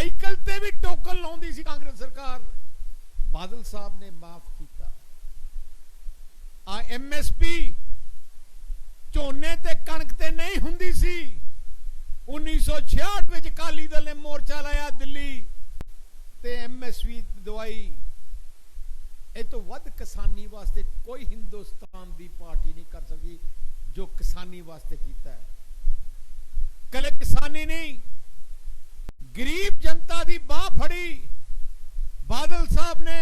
Cycle ਤੇ ਵੀ token ਲਾਉਂਦੀ ਸੀ ਕਾਂਗਰਸ ਸਰਕਾਰ। ਬਾਦਲ ਸਾਹਿਬ ਨੇ ਮਾਫ ਕੀਤਾ। ਆ ਐਮਐਸਪੀ ਝੋਨੇ ਤੇ ਕਣਕ ਤੇ ਨਹੀਂ ਹੁੰਦੀ ਸੀ। 1966 ਵਿੱਚ ਕਾਲੀ ਦਲ ਨੇ ਮੋਰਚਾ ਲਾਇਆ ਦਿੱਲੀ ਤੇ ਐਮਐਸਪੀ ਦਵਾਈ। ਇਹ ਤੋਂ ਵੱਧ ਕਿਸਾਨੀ ਵਾਸਤੇ ਕੋਈ ਹਿੰਦੁਸਤਾਨ ਦੀ ਪਾਰਟੀ ਨਹੀਂ ਕਰ ਸਕਦੀ ਜੋ ਕਿਸਾਨੀ ਵਾਸਤੇ ਕੀਤਾ ਹੈ। ਕੱਲੇ ਕਿਸਾਨੀ ਨਹੀਂ ਗਰੀਬ ਜਨਤਾ ਦੀ ਬਾਹ ਫੜੀ। ਬਾਦਲ ਸਾਹਿਬ ਨੇ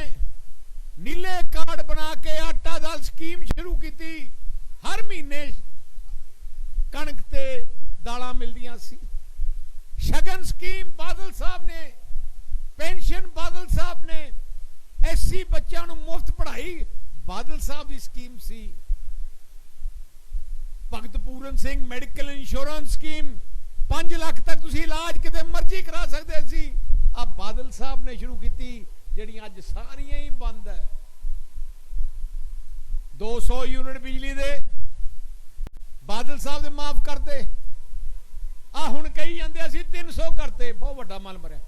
ਨੀਲੇ ਕਾਰਡ ਬਣਾ ਕੇ ਆਟਾ ਦਾਲ ਸਕੀਮ ਸ਼ੁਰੂ ਕੀਤੀ। ਹਰ ਮਹੀਨੇ ਕਣਕ ਤੇ ਦਾਲਾਂ ਮਿਲਦੀਆਂ ਸੀ। ਸ਼ਗਨ ਸਕੀਮ ਬਾਦਲ ਸਾਹਿਬ ਨੇ, ਪੈਨਸ਼ਨ ਬਾਦਲ ਸਾਹਿਬ ਨੇ ਐਸਸੀ ਬੱਚਿਆਂ ਨੂੰ ਮੁਫਤ ਪੜ੍ਹਾਈ ਬਾਦਲ ਸਾਹਿਬ ਦੀ ਸਕੀਮ ਸੀ। Bhagat Puran Singh medical insurance scheme 5 lakh ਤੱਕ ਤੁਸੀਂ ਇਲਾਜ ਕਿਤੇ ਮਰਜ਼ੀ ਕਰਾ ਸਕਦੇ ਸੀ। ਆ ਬਾਦਲ ਸਾਹਿਬ ਨੇ ਸ਼ੁਰੂ ਕੀਤੀ, ਜਿਹੜੀਆਂ ਅੱਜ ਸਾਰੀਆਂ ਹੀ ਬੰਦ ਹੈ। 200 ਯੂਨਿਟ ਬਿਜਲੀ ਦੇ ਬਾਦਲ ਸਾਹਿਬ ਦੇ ਮਾਫ ਕਰਤੇ। ਆ ਹੁਣ ਕਹੀ ਜਾਂਦੇ ਅਸੀਂ 300 ਕਰਤੇ, ਬਹੁਤ ਵੱਡਾ ਮਨ ਮਰਿਆ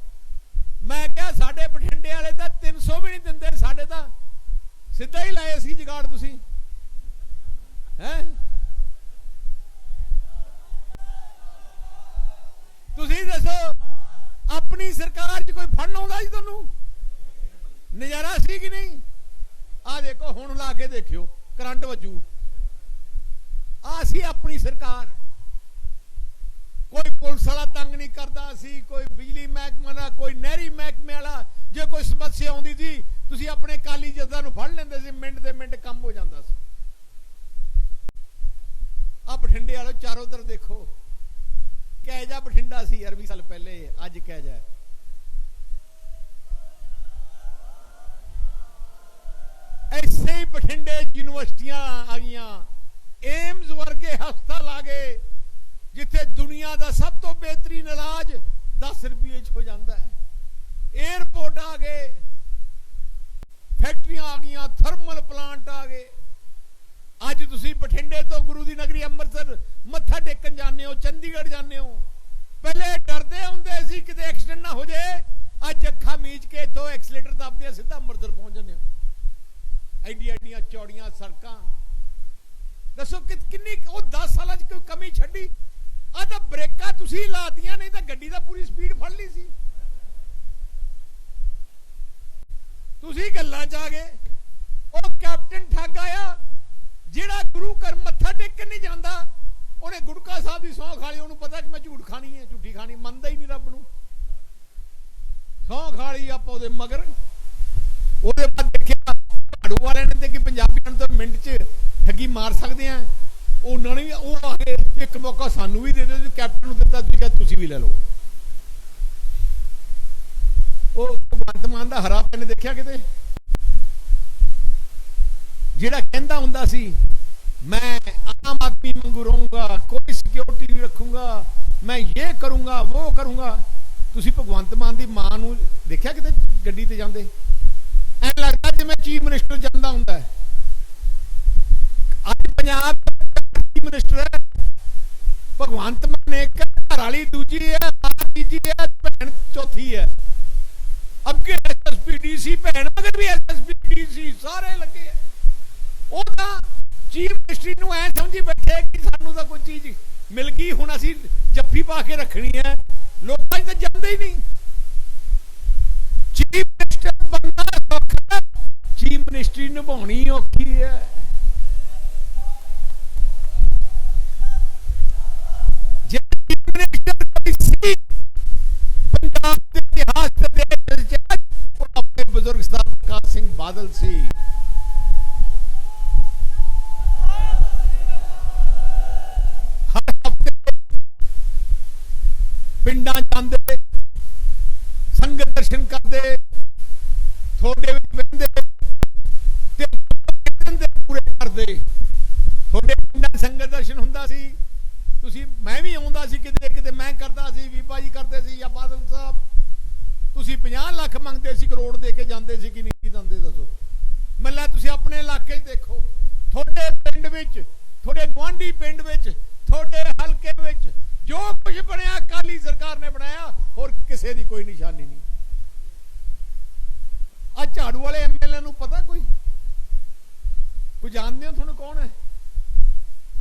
ਮੈਂ ਕਿਹਾ ਸਾਡੇ ਬਠਿੰਡੇ ਵਾਲੇ ਤਾਂ 300 ਵੀ ਨਹੀਂ ਦਿੰਦੇ, ਸਾਡੇ ਤਾਂ ਸਿੱਧਾ ਹੀ ਲਾਏ ਸੀ ਜਗਾੜ ਤੁਸੀਂ। ਹੈ? ਸਰਕਾਰ 'ਚ ਕੋਈ ਫੰਡ ਆਉਂਦਾ ਸੀ ਤੁਹਾਨੂੰ? ਨਜ਼ਾਰਾ ਸੀ ਕਿ ਨਹੀਂ? ਆ ਦੇਖੋ, ਹੁਣ ਲਾ ਕੇ ਦੇਖਿਓ, ਕਰੰਟ ਵੱਜੂ। ਆ ਸੀ ਆਪਣੀ ਸਰਕਾਰ। ਕੋਈ ਪੁਲਿਸ ਵਾਲਾ ਤੰਗ ਨਹੀਂ ਕਰਦਾ ਸੀ, ਕੋਈ ਬਿਜਲੀ ਮਹਿਕਮਾ ਦਾ, ਕੋਈ ਨਹਿਰੀ ਮਹਿਕਮੇ ਵਾਲਾ। ਜੇ ਕੋਈ ਸਮੱਸਿਆ ਆਉਂਦੀ ਸੀ, ਤੁਸੀਂ ਆਪਣੇ ਕਾਲੀ ਜੱਦਾਂ ਨੂੰ ਫੜ ਲੈਂਦੇ ਸੀ, ਮਿੰਟ ਦੇ ਮਿੰਟ ਕੰਮ ਹੋ ਜਾਂਦਾ ਸੀ। ਆ ਬਠਿੰਡੇ ਵਾਲੋ, ਚਾਰੋਂ ਤਰਫ ਦੇਖੋ। ਕਹਿ ਜਾ ਬਠਿੰਡਾ ਸੀ ਯਾਰ 20 ਸਾਲ ਪਹਿਲੇ, ਅੱਜ ਕਹਿ ਜਾ ਯੂਨੀਵਰਸਿਟੀਆਂ ਆ ਗਈਆਂ ਏਮਜ਼ ਵਰਗੇ ਹਸਪਤਾਲ ਆ ਗਏ, ਜਿੱਥੇ ਦੁਨੀਆ ਦਾ ਸਭ ਤੋਂ ਬਿਹਤਰੀਨ ਇਲਾਜ 10 ਰੁਪਏ 'ਚ ਹੋ ਜਾਂਦਾ ਹੈ। 에ਅਰਪੋਰਟ ਆ ਗਏ ਫੈਕਟਰੀਆਂ ਆ ਗਈਆਂ ਥਰਮਲ ਪਲਾਂਟ ਆ ਗਏ। ਅੱਜ ਤੁਸੀਂ ਬਠਿੰਡੇ ਤੋਂ ਗੁਰੂ ਦੀ ਨਗਰੀ ਅੰਮ੍ਰਿਤਸਰ ਮੱਥਾ ਟੇਕਣ ਜਾਂਦੇ ਹੋ, ਚੰਡੀਗੜ੍ਹ ਜਾਂਦੇ ਹੋ। ਪਹਿਲੇ ਡਰਦੇ ਹੁੰਦੇ ਸੀ ਕਿਤੇ ਐਕਸੀਡੈਂਟ ਨਾ ਹੋ ਜਾਏ, ਅੱਜ ਅੱਖਾਂ ਮੀਚ ਕੇ ਇਥੋਂ ਐਕਸਲੇਟਰ ਦੱਬਦੇ ਸਿੱਧਾ ਅੰਮ੍ਰਿਤਸਰ ਪਹੁੰਚ ਜਾਂਦੇ ਹੋ। ਐਡੀ ਐਡੀਆਂ ਚੌੜੀਆਂ ਸੜਕਾਂ। ਦੱਸੋ ਕਿ ਕਿੰਨੀ ਉਹ 10 ਸਾਲਾਂ 'ਚ ਕੋਈ ਕਮੀ ਛੱਡੀ? ਆ ਤਾਂ ਬ੍ਰੇਕਾਂ ਤੁਸੀਂ ਲਾਤੀਆਂ, ਨਹੀਂ ਤਾਂ ਗੱਡੀ ਦਾ ਪੂਰੀ ਸਪੀਡ ਫੜ ਲਈ ਸੀ। ਤੁਸੀਂ ਗੱਲਾਂ 'ਚ ਆ ਗਏ। ਉਹ ਕੈਪਟਨ ਠੱਗ ਆਇਆ, ਜਿਹੜਾ ਗੁਰੂ ਘਰ ਮੱਥਾ ਟੇਕਣ ਨਹੀਂ ਜਾਂਦਾ, ਉਹਨੇ ਗੁਟਕਾ ਸਾਹਿਬ ਦੀ ਸੌਂ ਖਾ ਲਈ। ਉਹਨੂੰ ਪਤਾ ਕਿ ਮੈਂ ਝੂਠ ਖਾਣੀ ਹੈ, ਝੂਠੀ ਖਾਣੀ, ਮੰਨਦਾ ਹੀ ਨਹੀਂ ਰੱਬ ਨੂੰ। ਸੌਂ ਖਾ ਲਈ ਆਪਾਂ ਉਹਦੇ ਮਗਰ। ਉਹਦੇ ਬਾਅਦ ਝਾੜੂ ਵਾਲਿਆਂ ਨੇ ਤੇ ਕਿ ਪੰਜਾਬੀਆਂ ਨੂੰ ਤਾਂ ਮਿੰਟ 'ਚ ਠੱਗੀ ਮਾਰ ਸਕਦੇ ਆ। ਉਹਨਾਂ ਨੇ ਉਹ ਆ ਕੇ ਇੱਕ ਮੌਕਾ ਸਾਨੂੰ ਵੀ ਦੇ ਦਿਓ, ਜੀ ਕੈਪਟਨ ਨੂੰ ਦਿੱਤਾ, ਤੁਸੀਂ ਕਿਹਾ ਤੁਸੀਂ ਵੀ ਲੈ ਲਓ। ਉਹ ਭਗਵੰਤ ਮਾਨ ਦਾ ਹਰਾ ਪੈਨ ਦੇਖਿਆ ਕਿਤੇ? ਜਿਹੜਾ ਕਹਿੰਦਾ ਹੁੰਦਾ ਸੀ, ਮੈਂ ਆਮ ਆਦਮੀ ਵਾਂਗੂ ਰਹੂੰਗਾ, ਕੋਈ ਸਿਕਿਉਰਿਟੀ ਨਹੀਂ ਰੱਖੂੰਗਾ, ਮੈਂ ਇਹ ਕਰੂੰਗਾ, ਉਹ ਕਰੂੰਗਾ। ਤੁਸੀਂ ਭਗਵੰਤ ਮਾਨ ਦੀ ਮਾਂ ਨੂੰ ਦੇਖਿਆ ਕਿਤੇ ਗੱਡੀ ਤੇ ਜਾਂਦੇ? ਐਂ ਲੱਗਦਾ ਜਿਵੇਂ ਚੀਫ ਮਿਨਿਸਟਰ ਜਾਂਦਾ ਹੁੰਦਾ ਹੈ। ਅੱਜ ਪੰਜਾਬ ਚੀਫ ਮਿਨਿਸਟਰ ਹੈ। ਭਗਵੰਤ ਮਾਨ ਇੱਕ ਘਰ ਵਾਲੀ ਦੂਜੀ ਹੈ ਮਾਂ ਤੀਜੀ ਹੈ, ਭੈਣ ਚੌਥੀ ਹੈ। ਅੱਗੇ ਐਸਐਸਪੀਡੀਸੀ ਭੈਣ ਮਗਰ ਵੀ ਐਸਐਸਪੀਡੀਸੀ ਸਾਰੇ ਲੱਗੇ ਉਹ ਤਾਂ ਚੀਫ ਮਿਨਿਸਟਰੀ ਨੂੰ ਐ ਸਮਝੀ ਬੈਠੇ ਕਿ ਸਾਨੂੰ ਤਾਂ ਕੋਈ ਚੀਜ਼ ਮਿਲ ਗਈ, ਹੁਣ ਅਸੀਂ ਜੱਫੀ ਪਾ ਕੇ ਰੱਖਣੀ ਹੈ। ਲੋਕਾਂ 'ਚ ਤਾਂ ਜਾਂਦੇ ਹੀ ਨਹੀਂ। ਮਿਨਿਸਟਰੀ ਨਿਭਾਉਣੀ ਔਖੀ ਹੈ। ਪੰਜਾਬ ਦੇ ਇਤਿਹਾਸ ਦੇ ਵਿੱਚ ਆਪਣੇ ਬਜ਼ੁਰਗ ਸਰਦਾਰ ਪ੍ਰਕਾਸ਼ ਸਿੰਘ ਬਾਦਲ ਸੀ। ਪਿੰਡਾਂ ਜਾਂਦੇ, ਸੰਗਤ ਦਰਸ਼ਨ ਕਰਦੇ ਥੋੜੇ ਗੁਆਂਢੀ ਪਿੰਡ ਵਿੱਚ, ਤੁਹਾਡੇ ਹਲਕੇ ਵਿੱਚ, ਜੋ ਕੁਝ ਬਣਿਆ ਕਾਲੀ ਸਰਕਾਰ ਨੇ ਬਣਾਇਆ, ਹੋਰ ਕਿਸੇ ਦੀ ਕੋਈ ਨਿਸ਼ਾਨੀ ਨਹੀਂ। ਆ ਝਾੜੂ ਵਾਲੇ ਐਮਐਲਏ ਨੂੰ ਪਤਾ ਕੋਈ? ਕੋਈ ਜਾਣਦੇ ਹੋ ਤੁਹਾਨੂੰ ਕੌਣ ਹੈ?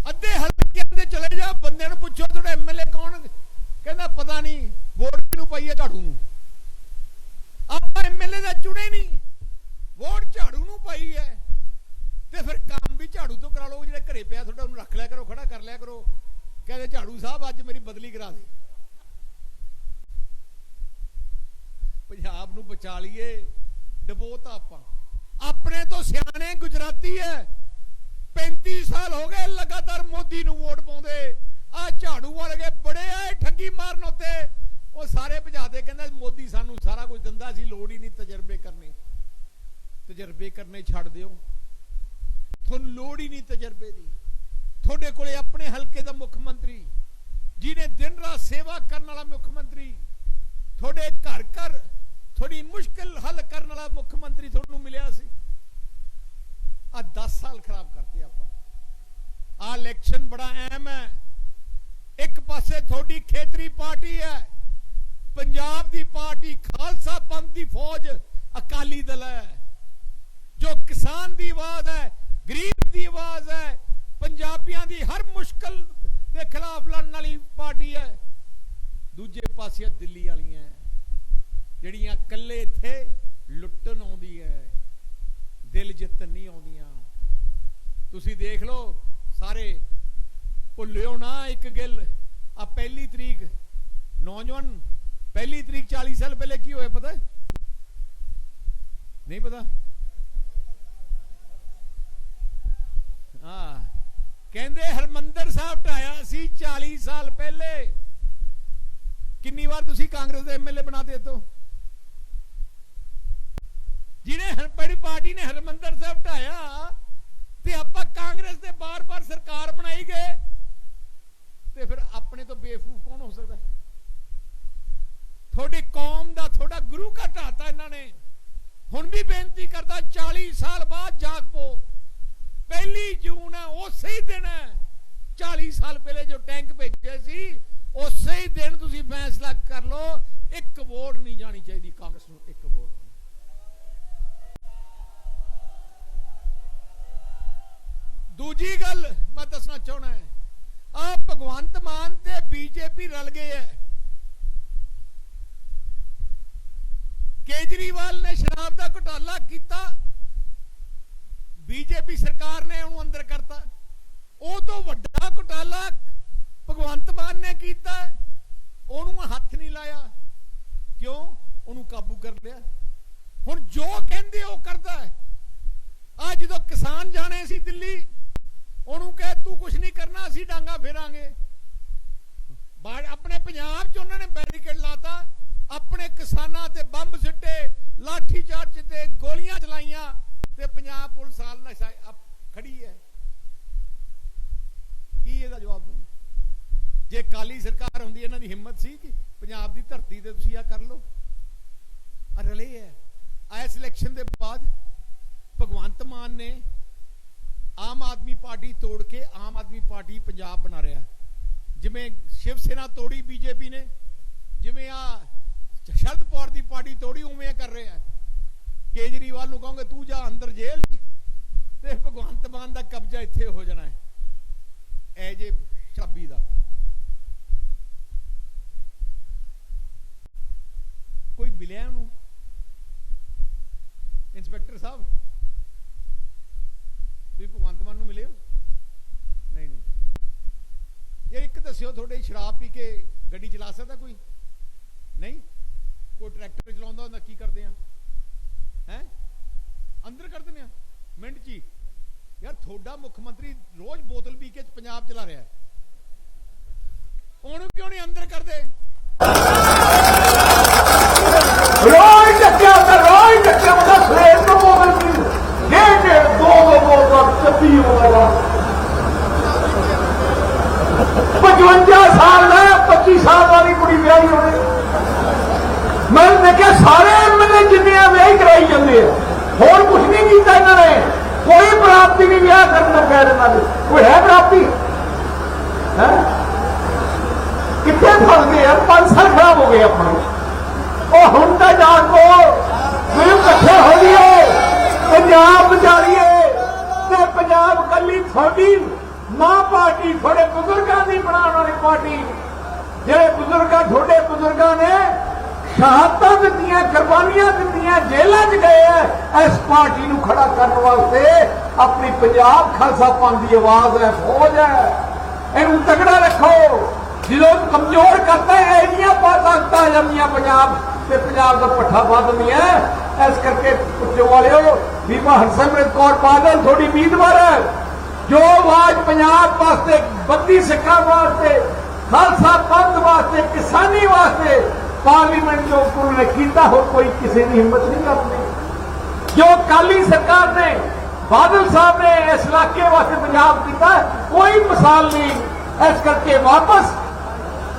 ਅੱਧੇ ਹਲਕਿਆਂ ਦੇ ਚਲੇ ਜਾ, ਬੰਦਿਆਂ ਨੂੰ ਪੁੱਛੋ ਤੁਹਾਡਾ ਐਮਐਲਏ ਕੌਣ ਕਹਿੰਦਾ ਪਤਾ ਨਹੀਂ ਵੋਟ ਕਿਹਨੂੰ ਪਈ ਹੈ ਝਾੜੂ ਨੂੰ? ਆਪਾਂ ਐਮਐਲਏ ਦਾ ਚੁਣੇ ਨਹੀਂ ਵੋਟ ਝਾੜੂ ਨੂੰ ਪਾਈ ਹੈ ਤੇ ਫਿਰ ਕੰਮ ਵੀ ਝਾੜੂ ਤੋਂ ਕਰਾ ਲਓ ਜਿਹੜੇ ਘਰੇ ਪਿਆ ਤੁਹਾਡਾ ਉਹਨੂੰ ਰੱਖ ਲਿਆ ਕਰੋ ਖੜਾ ਕਰ ਲਿਆ ਕਰੋ। ਕਹਿੰਦੇ ਝਾੜੂ ਸਾਹਿਬ, ਅੱਜ ਮੇਰੀ ਬਦਲੀ ਕਰਾ ਦੇ। ਪੰਜਾਬ ਨੂੰ ਬਚਾ ਲਈਏ ਡਬੋਤਾ ਆਪਾਂ। ਆਪਣੇ ਤੋਂ ਸਿਆਣੇ ਗੁਜਰਾਤੀ ਹੈ 35 ਸਾਲ ਹੋ ਗਏ ਲਗਾਤਾਰ ਮੋਦੀ ਨੂੰ ਵੋਟ ਪਾਉਂਦੇ। ਆ ਝਾੜੂ ਵਾਲੇ ਬੜੇ ਆਏ ਠੱਗੀ ਮਾਰਨ ਉੱਤੇ। ਉਹ ਸਾਰੇ ਭਜਾਦੇ ਕਹਿੰਦਾ ਮੋਦੀ ਸਾਨੂੰ ਸਾਰਾ ਕੁਝ ਦਿੰਦਾ ਸੀ, ਲੋੜ ਹੀ ਨਹੀਂ ਤਜਰਬੇ ਕਰਨੇ। ਤਜਰਬੇ ਕਰਨੇ ਛੱਡ ਦਿਓ। ਤੁਹਾਨੂੰ ਲੋੜ ਹੀ ਨਹੀਂ ਤਜਰਬੇ ਦੀ। ਤੁਹਾਡੇ ਕੋਲੇ ਆਪਣੇ ਹਲਕੇ ਦਾ ਮੁੱਖ ਮੰਤਰੀ, ਜਿਹਨੇ ਦਿਨ ਰਾਤ ਸੇਵਾ ਕਰਨ ਵਾਲਾ ਮੁੱਖ ਮੰਤਰੀ, ਤੁਹਾਡੇ ਘਰ ਘਰ ਥੋੜੀ ਮੁਸ਼ਕਲ ਹੱਲ ਕਰਨ ਵਾਲਾ ਮੁੱਖ ਮੰਤਰੀ ਤੁਹਾਨੂੰ ਮਿਲਿਆ ਸੀ। ਆ 10 ਸਾਲ ਖਰਾਬ ਕਰਤੇ ਆਪਾਂ। ਆ ਇਲੈਕਸ਼ਨ ਬੜਾ ਅਹਿਮ ਹੈ। ਇੱਕ ਪਾਸੇ ਤੁਹਾਡੀ ਖੇਤਰੀ ਪਾਰਟੀ ਹੈ। ਪੰਜਾਬ ਦੀ ਪਾਰਟੀ ਖਾਲਸਾ ਪੰਥ ਦੀ ਫੌਜ ਅਕਾਲੀ ਦਲ ਹੈ। ਜੋ ਕਿਸਾਨ ਦੀ ਆਵਾਜ਼ ਹੈ, ਗਰੀਬ ਦੀ ਆਵਾਜ਼ ਹੈ ਪੰਜਾਬੀਆਂ ਦੀ ਹਰ ਮੁਸ਼ਕਲ ਦੇ ਖਿਲਾਫ ਲੜਨ ਵਾਲੀ ਪਾਰਟੀ ਹੈ। ਦੂਜੇ ਪਾਸੇ ਦਿੱਲੀ ਵਾਲੀਆਂ ਜਿਹੜੀਆਂ ਇਕੱਲੇ ਇੱਥੇ ਲੁੱਟਣ ਆਉਂਦੀ ਹੈ, ਦਿਲ ਜਿੱਤਣ ਨਹੀਂ ਆਉਂਦੀਆਂ। ਤੁਸੀਂ ਦੇਖ ਲਓ, ਸਾਰੇ ਭੁੱਲਿਓ ਨਾ ਇੱਕ ਗੱਲ। ਆ ਪਹਿਲੀ ਤਰੀਕ ਨੌਜਵਾਨ, ਪਹਿਲੀ ਤਰੀਕ 40 ਸਾਲ ਪਹਿਲੇ ਕੀ ਹੋਇਆ ਪਤਾ? ਨਹੀਂ ਪਤਾ? ਹਾਂ। ਕਹਿੰਦੇ ਹਰਮੰਦਰ ਸਾਹਿਬ ਢਾਇਆ ਸੀ 40 ਸਾਲ ਪਹਿਲੇ। ਕਿੰਨੀ ਵਾਰ ਤੁਸੀਂ ਕਾਂਗਰਸ ਦੇ ਐਮਐਲਏ ਬਣਾਤੇ ਤੋਂ? 19 ਜੂਨ ਆ ਉਸੇ ਦਿਨ 40 ਸਾਲ ਪਹਿਲੇ ਜੋ ਟੈਂਕ ਭੇਜੇ ਸੀ, ਉਸੇ ਹੀ ਦਿਨ ਤੁਸੀਂ ਫੈਸਲਾ ਕਰ ਲਓ, ਇੱਕ ਵੋਟ ਨਹੀਂ ਜਾਣੀ ਚਾਹੀਦੀ ਕਾਂਗਰਸ ਨੂੰ, ਇੱਕ ਵੋਟ ਦੂਜੀ ਗੱਲ ਮੈਂ ਦੱਸਣਾ ਚਾਹਣਾ ਹੈ ਆ ਭਗਵੰਤ ਮਾਨ ਤੇ ਬੀਜੇਪੀ ਰਲ ਗਏ ਹੈ ਕੇਜਰੀਵਾਲ ਨੇ ਸ਼ਰਾਬ ਦਾ ਘੁਟਾਲਾ ਕੀਤਾ ਬੀਜੇਪੀ ਸਰਕਾਰ ਨੇ ਉਹਨੂੰ ਅੰਦਰ ਕਰਤਾ। ਉਹ ਤੋਂ ਵੱਡਾ ਘੁਟਾਲਾ ਭਗਵੰਤ ਮਾਨ ਨੇ ਕੀਤਾ। ਉਹਨੂੰ ਹੱਥ ਨਹੀਂ ਲਾਇਆ। ਕਿਉਂ? ਉਹਨੂੰ ਕਾਬੂ ਕਰ ਲਿਆ। ਹੁਣ ਜੋ ਕਹਿੰਦੇ ਉਹ ਕਰਦਾ ਹੈ। ਆ ਜਦੋਂ ਕਿਸਾਨ ਜਾਣੇ ਸੀ ਦਿੱਲੀ, ਉਹਨੂੰ ਕਹੇ, ਤੂੰ ਕੁਝ ਨਹੀਂ ਕਰਨਾ, ਅਸੀਂ ਡਾਂਗਾ ਫੇਰਾਂਗੇ ਬਾੜ ਆਪਣੇ ਪੰਜਾਬ 'ਚ ਉਹਨਾਂ ਨੇ ਬੈਰੀਕੇਡ ਲਾਤਾ ਆਪਣੇ ਕਿਸਾਨਾਂ ਤੇ ਬੰਬ ਸਿੱਟੇ ਲਾਠੀ ਚਾਰਜ ਤੇ ਗੋਲੀਆਂ ਚਲਾਈਆਂ ਤੇ ਪੰਜਾਬ ਪੁਲਿਸ ਹਾਲ ਨਸ਼ਾ ਅਪ- ਖੜੀ ਹੈ ਕੀ ਇਹਦਾ ਜਵਾਬ ਦੂੰ ਜੇ ਕਾਲੀ ਸਰਕਾਰ ਹੁੰਦੀ, ਇਹਨਾਂ ਦੀ ਹਿੰਮਤ ਸੀ ਕਿ ਪੰਜਾਬ ਦੀ ਧਰਤੀ ਤੇ ਤੁਸੀਂ ਆ ਕਰ ਲਓ। ਆ ਰਲੇ ਹੈ ਆ ਇਸ ਇਲੈਕਸ਼ਨ ਦੇ ਬਾਅਦ ਭਗਵੰਤ ਮਾਨ ਨੇ ਆਮ ਆਦਮੀ ਪਾਰਟੀ ਤੋੜ ਕੇ ਆਮ ਆਦਮੀ ਪਾਰਟੀ ਪੰਜਾਬ ਬਣਾ ਰਿਹਾ ਜਿਵੇਂ ਸ਼ਿਵ ਸੈਨਾ ਤੋੜੀ, ਬੀਜੇਪੀ ਨੇ, ਜਿਵੇਂ ਆ ਸ਼ਰਦ ਪਵਾਰ ਦੀ ਪਾਰਟੀ ਤੋੜੀ, ਉਵੇਂ ਕਰ ਰਿਹਾ ਕੇਜਰੀਵਾਲ ਨੂੰ ਕਹੋਗੇ, ਤੂੰ ਜਾ ਅੰਦਰ ਜੇਲ੍ਹ 'ਚ ਤੇ ਭਗਵੰਤ ਮਾਨ ਦਾ ਕਬਜ਼ਾ ਇੱਥੇ ਹੋ ਜਾਣਾ ਹੈ ਐ ਜੇ ਚਾਬੀ ਦਾ ਕੋਈ ਮਿਲਿਆ ਉਹਨੂੰ? ਇੰਸਪੈਕਟਰ ਸਾਹਿਬ, ਤੁਸੀਂ ਭਗਵੰਤ ਮਾਨ ਨੂੰ ਮਿਲੇ ਹੋ? ਨਹੀਂ ਨਹੀਂ। ਯਾਰ ਇੱਕ ਦੱਸਿਓ, ਤੁਹਾਡੇ ਸ਼ਰਾਬ ਪੀ ਕੇ ਗੱਡੀ ਚਲਾ ਸਕਦਾ ਕੋਈ? ਨਹੀਂ? ਕੋਈ ਟਰੈਕਟਰ ਚਲਾਉਂਦਾ ਹੁੰਦਾ, ਕੀ ਕਰਦੇ ਆ? ਹੈ? ਅੰਦਰ ਕਰ ਦਿੰਦੇ ਆ। ਮਿੰਟ ਚ ਹੀ ਯਾਰ ਤੁਹਾਡਾ ਮੁੱਖ ਮੰਤਰੀ ਰੋਜ਼ ਬੋਤਲ ਪੀ ਕੇ ਪੰਜਾਬ ਚਲਾ ਰਿਹਾ ਉਹਨੂੰ ਕਿਉਂ ਨਹੀਂ ਅੰਦਰ ਕਰਦੇ ਰੋਜ਼ ਚੱਕਿਆ ਹੁੰਦਾ ਰੋਜ਼ ਚੱਕਿਆ ਹੁੰਦਾ ਸਵੇਰ ਤੋਂ ਬੋਤਲ ਪੀ ਡੇਢ ਡੇਢ ਦੋ ਦੋ ਬੋਤਲ ਚੱਪੀ ਹੁੰਦਾ 55 ਸਾਲ ਦਾ 25 ਸਾਲ ਵਾਲੀ ਕੁੜੀ ਵਿਆਹੀ ਹੋਣੀ ਮੈਂ ਦੇਖਿਆ ਸਾਰੇ ਐਮਐਲਏ ਜਿੰਨੇ ਆ ਵਿਆਹ ਹੀ ਕਰਾਈ ਜਾਂਦੇ ਆ, ਹੋਰ ਕੁਝ ਨਹੀਂ ਕੀਤਾ ਇਹਨਾਂ ਨੇ। ਕੋਈ ਪ੍ਰਾਪਤੀ ਨਹੀਂ ਵਿਆਹ ਕਰਨ ਦਾ ਕਹਿ ਰਹੇ ਕੋਈ ਹੈ ਪ੍ਰਾਪਤੀ? ਹੈ? ਕਿੱਥੇ ਫਸ ਗਏ ਯਾਰ? 5 ਸਾਲ ਖਰਾਬ ਹੋ ਗਏ ਆਪਾਂ ਉਹ ਹੁਣ ਤਾਂ ਜਾ ਕੋ ਫਿਰ ਇਕੱਠੇ ਹੋ ਲਈਏ ਪੰਜਾਬ ਬਚਾਲੀਏ ਤੇ ਪੰਜਾਬ ਕੱਲੀ ਤੁਹਾਡੀ ਮਾਂ ਪਾਰਟੀ ਤੁਹਾਡੇ ਬਜ਼ੁਰਗਾਂ ਪਾਰਟੀ। ਜਿਹੜੇ ਬਜ਼ੁਰਗਾਂ ਤੁਹਾਡੇ ਬਜ਼ੁਰਗਾਂ ਨੇ ਸ਼ਹਾਦਤਾਂ ਦਿੱਤੀਆਂ, ਕੁਰਬਾਨੀਆਂ ਦਿੱਤੀਆਂ, ਜੇਲ੍ਹਾਂ 'ਚ ਗਏ ਐ ਇਸ ਪਾਰਟੀ ਨੂੰ ਖੜਾ ਕਰਨ ਵਾਸਤੇ ਆਪਣੀ ਪੰਜਾਬ ਖਾਲਸਾ ਪੰਥ ਦੀ ਆਵਾਜ਼ ਹੈ, ਫੌਜ ਹੈ। ਇਹਨੂੰ ਤਕੜਾ ਰੱਖੋ। ਜਦੋਂ ਕਮਜ਼ੋਰ ਕਰਤਾ ਹੈ, ਇੰਨੀਆਂ ਤਾਕਤਾਂ ਜਾਂਦੀਆਂ ਪੰਜਾਬ, ਤੇ ਪੰਜਾਬ ਦਾ ਪੱਠਾ ਬਾਦਮੀਆਂ ਇਸ ਕਰਕੇ ਪੁੱਛੋ ਵਾਲਿਓ, ਬੀਬਾ ਹਰਸਿਮਰਤ ਕੌਰ ਬਾਦਲ, ਤੁਹਾਡੀ ਉਮੀਦਵਾਰ ਹੈ। ਜੋ ਆਵਾਜ਼ ਪੰਜਾਬ ਵਾਸਤੇ ਬੱਦੀ ਸਿੱਖਾਂ ਵਾਸਤੇ ਖਾਲਸਾ ਪੰਥ ਵਾਸਤੇ ਕਿਸਾਨੀ ਵਾਸਤੇ ਪਾਰਲੀਮੈਂਟ ਜੋ ਗੁਰੂ ਨੇ ਕੀਤਾ ਹੋਰ ਕੋਈ ਕਿਸੇ ਦੀ ਹਿੰਮਤ ਨਹੀਂ ਕਰਦੀ ਜੋ ਕਾਲੀ ਸਰਕਾਰ ਨੇ ਬਾਦਲ ਸਾਹਿਬ ਨੇ ਇਸ ਇਲਾਕੇ ਵਾਸਤੇ ਪੰਜਾਬ ਕੀਤਾ ਕੋਈ ਮਿਸਾਲ ਨਹੀਂ ਇਸ ਕਰਕੇ ਵਾਪਸ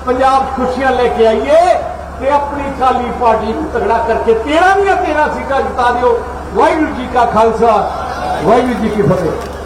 ਪੰਜਾਬ 'ਚ ਖੁਸ਼ੀਆਂ ਲੈ ਕੇ ਆਈਏ ਤੇ ਆਪਣੀ ਕਾਲੀ ਪਾਰਟੀ ਨੂੰ ਤਗੜਾ ਕਰਕੇ 13 ਦੀਆਂ 13 ਸੀਟਾਂ ਜਿਤਾ ਦਿਓ ਵਾਹਿਗੁਰੂ ਜੀ ਕਾ ਖਾਲਸਾ ਵਾਹਿਗੁਰੂ ਜੀ ਕੀ ਫਤਿਹ